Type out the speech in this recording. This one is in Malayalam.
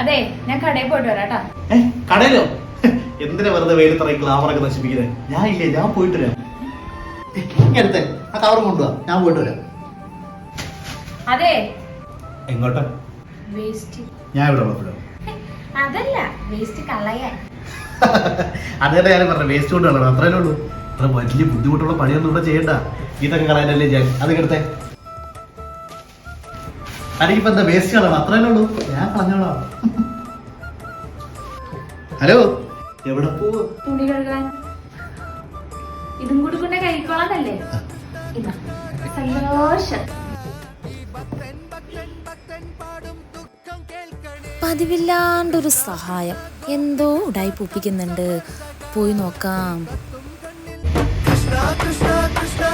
അതെ ഞാൻ കടയിൽ പോയിട്ട് വരാട്ടാ. കടയിലോ? എന്തിനാ വെറുതെ വെയിലത്തിറങ്ങി ക്ലാവറൊക്കെ നശിപ്പിക്കുന്നത് ഞാൻ ഇല്ലേ ഞാൻ പോയിട്ട് വരാം. ഇങ്ങനത്തെ എടുത്തേ. ആ കവർ കൊണ്ടുപോവാ ഞാൻ പോയിട്ട് വരാം. അതെ. എങ്ങോട്ടാ? വേസ്റ്റ്. ഞാൻ ഇവിടെ ഉള്ളപ്പോഴോ. അതല്ല വേസ്റ്റ് കളയാൻ അതേടെ ഞാൻ പറഞ്ഞ വേസ്റ്റ് കൊണ്ട് കളയണം അത്രേ ഉള്ളൂ. അത്ര വലിയ ബുദ്ധിമുട്ടുള്ള പണിയൊന്നും ഇവിടെ ചെയ്യണ്ട. ഇതൊക്കെ കളയാനല്ലേ ഞാൻ. അത് എടുത്തേ എന്താ വേസ്റ്റ് കളവ് അത്രയല്ലേ ഉള്ളൂ. ഞാൻ കളഞ്ഞോളാം. ഹലോ? എവിടെ പോവാ തുണി കഴുകാൻ. ഇതും കൂടി കൊണ്ട് കഴിക്കോളാന്നല്ലേ? ഇതാ സന്തോഷം. പതിവില്ലാണ്ടൊരു സഹായം. എന്തോ ഉടായി പൂപ്പിക്കുന്നുണ്ട്. പോയി നോക്കാം. കൃഷ്ണ കൃഷ്ണ കൃഷ്ണ.